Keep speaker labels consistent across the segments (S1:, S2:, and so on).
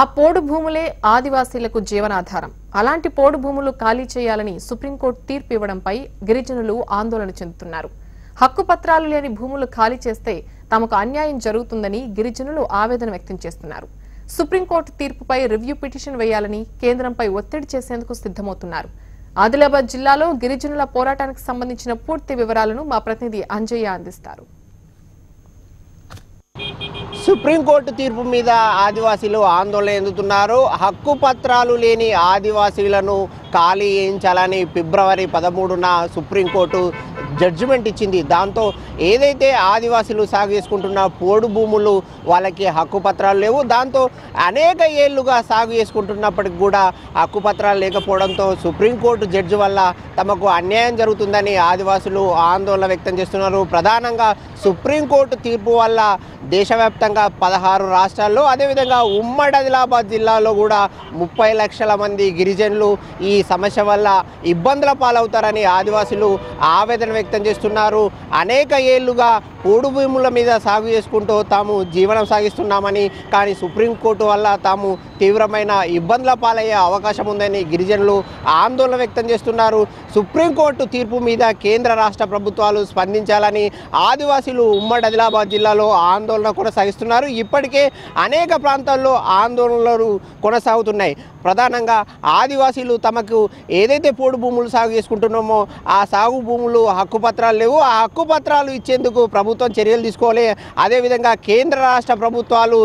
S1: ఆ పోడు భూములే ఆదివాసీలకు జీవనాధారం. అలాంటి పోడు భూములు ఖాళీ చేయాలని సుప్రీంకోర్టు తీర్పు ఇవ్వడంపై గిరిజనులు ఆందోళన చెందుతున్నారు. హక్కు పత్రాలు లేని భూములు ఖాళీ చేస్తే తమకు అన్యాయం జరుగుతుందని గిరిజనులు ఆవేదన వ్యక్తం చేస్తున్నారు. సుప్రీంకోర్టు తీర్పుపై రివ్యూ పిటిషన్ వేయాలని కేంద్రంపై ఒత్తిడి చేసేందుకు సిద్ధమవుతున్నారు. ఆదిలాబాద్ జిల్లాలో గిరిజనుల పోరాటానికి సంబంధించిన పూర్తి వివరాలను మా ప్రతినిధి అంజయ్య అందిస్తారు.
S2: సుప్రీంకోర్టు తీర్పు మీద ఆదివాసీలు ఆందోళన చెందుతున్నారు హక్కు పత్రాలు లేని ఆదివాసీలను ఖాళీ చేయించాలని ఫిబ్రవరి పదమూడున సుప్రీంకోర్టు జడ్జిమెంట్ ఇచ్చింది. దాంతో ఏదైతే ఆదివాసీలు సాగు చేసుకుంటున్న పోడు భూములు వాళ్ళకి హక్కు పత్రాలు లేవు. దాంతో అనేక ఏళ్ళుగా సాగు చేసుకుంటున్నప్పటికి కూడా హక్కు పత్రాలు లేకపోవడంతో సుప్రీంకోర్టు జడ్జి వల్ల తమకు అన్యాయం జరుగుతుందని ఆదివాసులు ఆందోళన వ్యక్తం చేస్తున్నారు. ప్రధానంగా సుప్రీంకోర్టు తీర్పు వల్ల దేశవ్యాప్తంగా పదహారు రాష్ట్రాల్లో అదేవిధంగా ఉమ్మడి ఆదిలాబాద్ జిల్లాలో కూడా ముప్పై లక్షల మంది గిరిజనులు ఈ సమస్య వల్ల ఇబ్బందుల పాలవుతారని ఆదివాసులు ఆవేదన వ్యక్తం చేస్తున్నారు. అనేక ఏళ్ళుగా పోడు భూముల మీద సాగు చేసుకుంటూ తాము జీవనం సాగిస్తున్నామని కానీ సుప్రీంకోర్టు వల్ల తాము తీవ్రమైన ఇబ్బందుల పాలయ్యే అవకాశం ఉందని గిరిజనులు ఆందోళన వ్యక్తం చేస్తున్నారు. సుప్రీంకోర్టు తీర్పు మీద కేంద్ర రాష్ట్ర ప్రభుత్వాలు స్పందించాలని ఆదివాసీలు ఉమ్మడి ఆదిలాబాద్ జిల్లాలో ఆందోళన కొనసాగిస్తున్నారు. ఇప్పటికే అనేక ప్రాంతాల్లో ఆందోళనలు కొనసాగుతున్నాయి. ప్రధానంగా ఆదివాసీలు తమకు ఏదైతే పోడు భూములు సాగు చేసుకుంటున్నామో ఆ సాగు భూములు హక్కు పత్రాలు లేవు. ఆ హక్కు పత్రాలు ఇచ్చేందుకు ప్రభుత్వం చర్యలు తీసుకోవాలి. అదేవిధంగా కేంద్ర రాష్ట్ర ప్రభుత్వాలు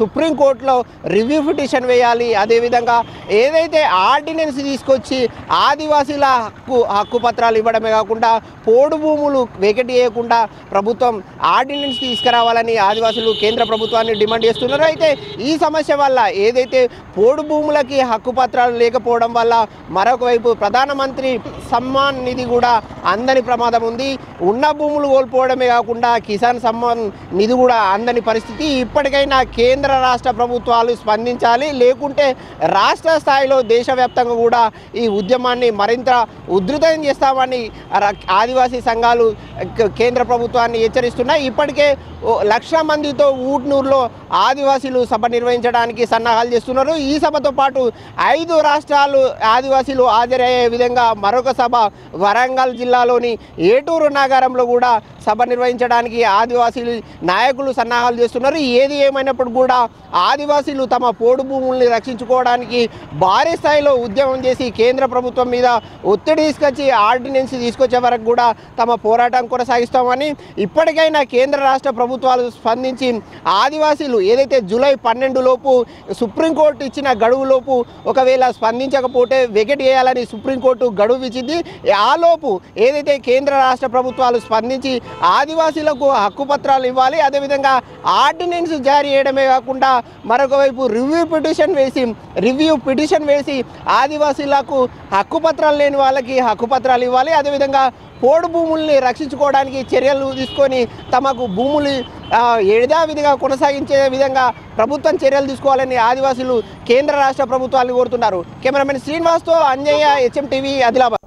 S2: సుప్రీంకోర్టులో రివ్యూ పిటిషన్ వేయాలి. అదేవిధంగా ఏదైతే ఆర్డినెన్స్ తీసుకొచ్చి ఆదివాసీల హక్కు హక్కు పత్రాలు ఇవ్వడమే కాకుండా పోడు భూములు వేకెట్ చేయకుండా ప్రభుత్వం ఆర్డినెన్స్ తీసుకురావాలని ఆదివాసులు కేంద్ర ప్రభుత్వాన్ని డిమాండ్ చేస్తున్నారు. అయితే ఈ సమస్య వల్ల ఏదైతే పోడు భూములకి హక్కు పత్రాలు లేకపోవడం వల్ల మరొక వైపు ప్రధానమంత్రి సమ్మాన్ నిధి కూడా అందని ప్రమాదం ఉంది. ఉన్న భూములు కోల్పోవడమే కాకుండా కిసాన్ సమ్మాన్ నిధి కూడా అందని పరిస్థితి. ఇప్పటికైనా కేంద్ర రాష్ట్ర ప్రభుత్వాలు స్పందించాలి. లేకుంటే రాష్ట్ర స్థాయిలో దేశవ్యాప్తంగా కూడా ఈ ఉద్యమాన్ని మరింత ఉధృతం చేస్తామని ఆదివాసీ సంఘాలు కేంద్ర ప్రభుత్వాన్ని హెచ్చరిస్తున్నాయి. ఇప్పటికే ఓ లక్ష మందితో ఊట్నూరులో ఆదివాసీలు సభ నిర్వహించడానికి సన్నాహాలు చేస్తున్నారు. ఈ సభతో పాటు ఐదు రాష్ట్రాలు ఆదివాసీలు హాజరయ్యే విధంగా మరొక సభ వరంగల్ జిల్లాలోని ఏటూరు నగరంలో కూడా సభ నిర్వహించడానికి ఆదివాసీలు నాయకులు సన్నాహాలు చేస్తున్నారు. ఏది ఏమైనప్పుడు కూడా ఆదివాసీలు తమ పోడు భూముల్ని రక్షించుకోవడానికి భారీ స్థాయిలో ఉద్యమం చేసి కేంద్ర ప్రభుత్వం మీద ఒత్తిడి తీసుకొచ్చి ఆర్డినెన్స్ తీసుకొచ్చే వరకు కూడా తమ పోరాటం కొనసాగిస్తామని ఇప్పటికైనా కేంద్ర రాష్ట్ర ప్రభుత్వాలు స్పందించి ఆదివాసీలు ఏదైతే జూలై పన్నెండు లోపు సుప్రీంకోర్టు ఇచ్చిన గడువు లోపు ఒకవేళ స్పందించకపోతే వెకెట్ చేయాలని సుప్రీంకోర్టు గడువు ఇచ్చింది ఆలోపు ఏదైతే కేంద్ర రాష్ట్ర ప్రభుత్వాలు స్పందించి ఆదివాసీలకు హక్కుపత్రాలు ఇవ్వాలి అదేవిధంగా ఆర్డినెన్స్ జారీ చేయడమే కాకుండా మరొక వైపు రివ్యూ పిటిషన్ వేసి రివ్యూ పిటిషన్ వేసి ఆదివాసీలకు హక్కు పత్రాలు లేని వాళ్ళకి హక్కు పత్రాలు ఇవ్వాలి అదేవిధంగా పోడు భూముల్ని రక్షించుకోవడానికి చర్యలు తీసుకొని తమకు భూములు ఆ, యథావిధిగా కొనసాగించే విధంగా ప్రభుత్వం చర్యలు తీసుకోవాలని ఆదివాసులు కేంద్ర రాష్ట్ర ప్రభుత్వాలను కోరుతున్నారు. కెమెరామెన్ శ్రీనివాస్తో అంజయ్య హెచ్ఎం టీవీ ఆదిలాబాద్.